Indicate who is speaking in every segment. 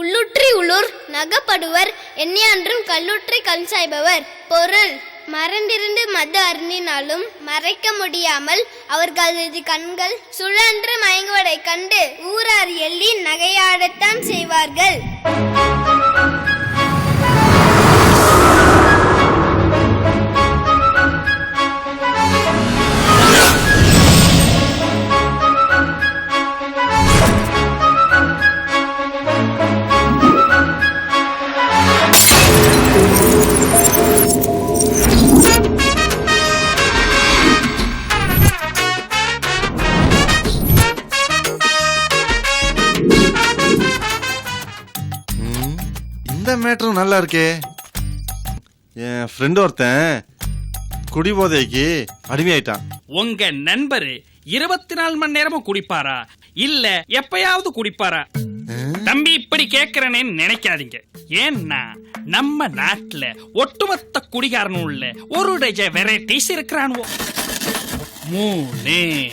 Speaker 1: உள்ளுற்றி உள்ளூர் நகப்படுவர் எண்ணியான்றும் கல்லுற்றி கண் சாய்பவர் பொருள் மறந்திருந்து மது அருந்தினாலும் மறைக்க முடியாமல் அவர்களது கண்கள் சுழன்று மயங்குவதை கண்டு ஊரார் எள்ளி நகையாடத்தான் செய்வார்கள்.
Speaker 2: இந்த மேட்டரும் நல்லா இருக்கே. என் ஃப்ரெண்ட் ஒருத்தன் குடிபோதைக்கு அடிமையாயிட்டான்.
Speaker 3: உங்க நண்பரு இருபத்தி நாலு மணி நேரமும் குடிப்பாரா? இல்ல எப்பயாவது குடிப்பாரா? தம்பி இப்படி கேக்குறேன்னு நினைக்காதீங்க. ஏன்னா நம்ம நாட்டுல ஒட்டுமொத்த குடிகாரனும் உள்ள ஒரு டஜ வெரைட்டிஸ் இருக்கிறானுவோ. மூணு.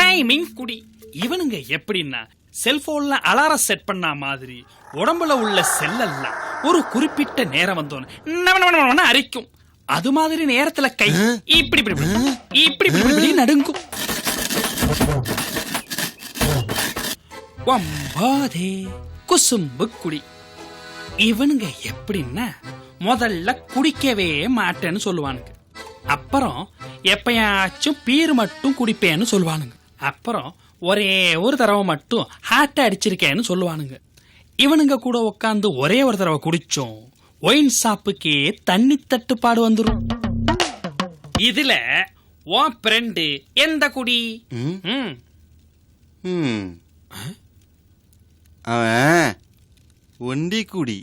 Speaker 3: டைமிங் குடி. இவனுங்க எப்படின்னா செல்போன்ல அலாரம் செட் பண்ண மாதிரி உடம்புல உள்ள செல்லெல்லாம் ஒரு குறிப்பிட்ட நேரம் வந்தோன்னு அரிக்கும். அது மாதிரி நேரத்துல கை இப்படி இப்படி இப்படி இப்படி நடுங்கும். ஒம்பாதே குசும்பு குடி. இவனுங்க எப்படின்னா முதல்ல குடிக்கவே மாட்டேன்னு சொல்லுவானுங்க. அப்புறம் எப்பயாச்சும் பீர் மட்டும் குடிப்பேன்னு சொல்லுவானுங்க. அப்புறம் ஒரே ஒரு தடவை மட்டும் ஹார்ட் அடிச்சிருக்கேன்னு சொல்லுவானுங்க. இவனுங்க கூட உட்காந்து ஒரே ஒரு தடவை குடிச்சோம். ஒயின் ஷாப்புக்கே தண்ணி தட்டுப்பாடு வந்துரும். இதுல உன் ஃப்ரெண்டு எந்த குடி.
Speaker 2: அவன் ஒண்டி குடி